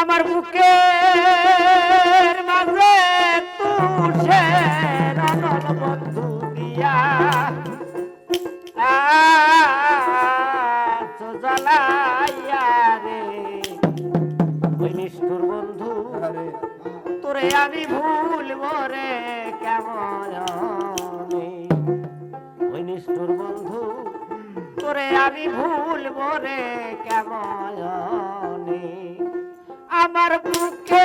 আমার বুকের মাঝে তুষে রানন বন্ধু দিয়া জ্বালাইয়া রে। ওই নিষ্ঠুর বন্ধু তোরে আমি ভুল রে কেমন ওই নিষ্ঠুর বন্ধু তোরে আমি ভুল রে কেমন আমার বুকে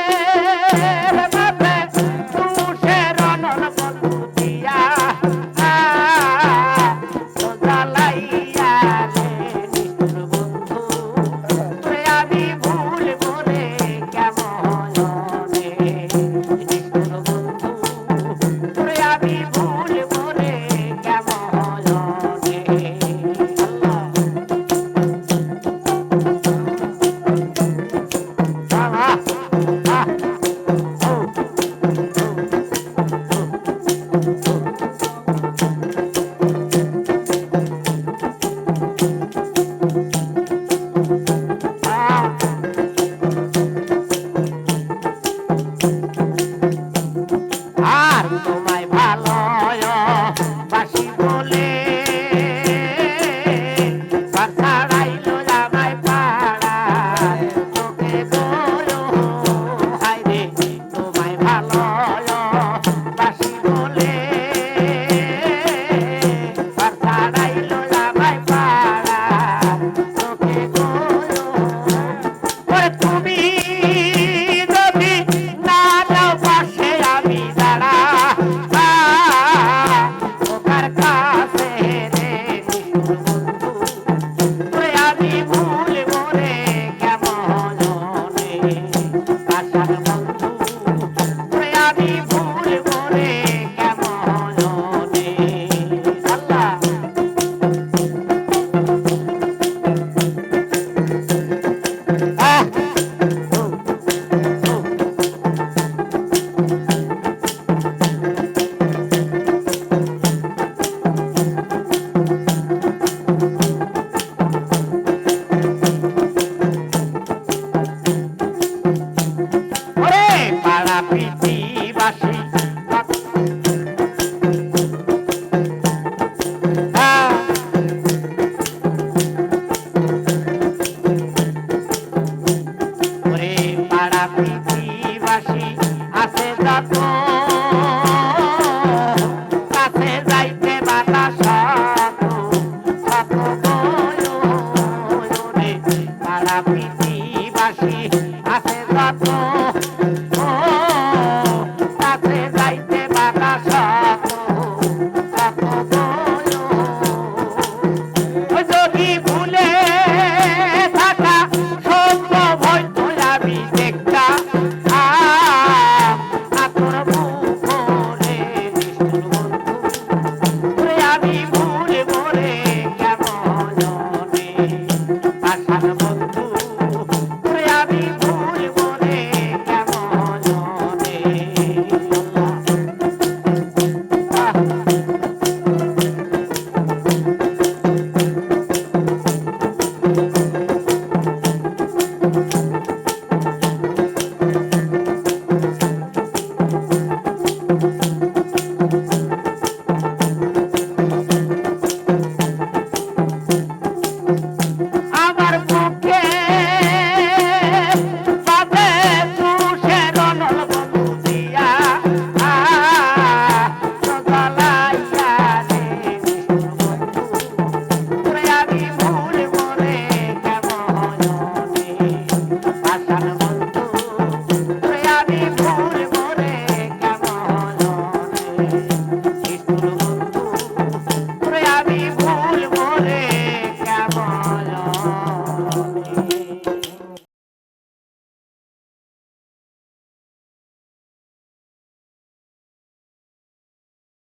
happy.